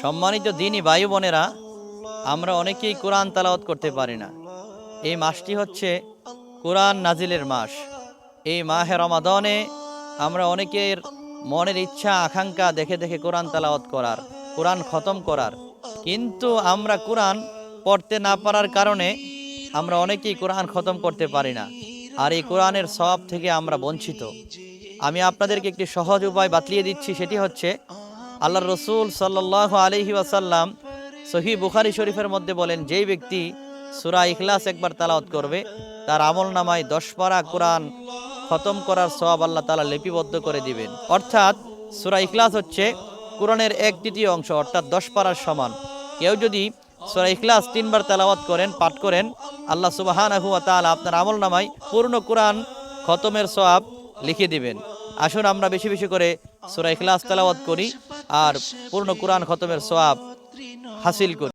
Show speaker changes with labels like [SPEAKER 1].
[SPEAKER 1] সম্মানিত দিনই ভাই বোনেরা, আমরা অনেকেই কোরআন তালাওয়াত করতে পারি না। এই মাসটি হচ্ছে কোরআন নাজিলের মাস। এই মাহে রমাদনে আমরা অনেকের মনের ইচ্ছা, আকাঙ্ক্ষা দেখে দেখে কোরআন তালাওয়াত করার, কোরআন খতম করার। কিন্তু আমরা কোরআন পড়তে না পারার কারণে আমরা অনেকেই কোরআন খতম করতে পারি না। আর এই কোরআনের সব থেকে আমরা বঞ্চিত। আমি আপনাদেরকে একটি সহজ উপায় বাতলিয়ে দিচ্ছি, সেটি হচ্ছে আল্লাহ রসুল সাল্লাহ আলহি ওয়াসাল্লাম সহি বুখারি শরীফের মধ্যে বলেন, যেই ব্যক্তি সুরা ইখলাস একবার তালাওয়াত করবে, তার আমল নামায় দশ পারা কোরআন খতম করার সব আল্লাহ তালা লিপিবদ্ধ করে দিবেন। অর্থাৎ সুরা ইখলাস হচ্ছে কোরআনের এক তৃতীয় অংশ, অর্থাৎ দশ পারার সমান। কেউ যদি সুরা ইখলাস তিনবার তেলাওয়াত করেন, পাঠ করেন, আল্লাহ সুবাহানাহু ওয়া তাআলা আপনার আমল নামায় পূর্ণ কোরআন খতমের সওয়াব লিখে দিবেন। আসুন আমরা বেশি বেশি করে সূরা ইখলাস তেলাওয়াত করি। আর পূর্ণ কোরআন খতমের সোয়াব হাসিল করি।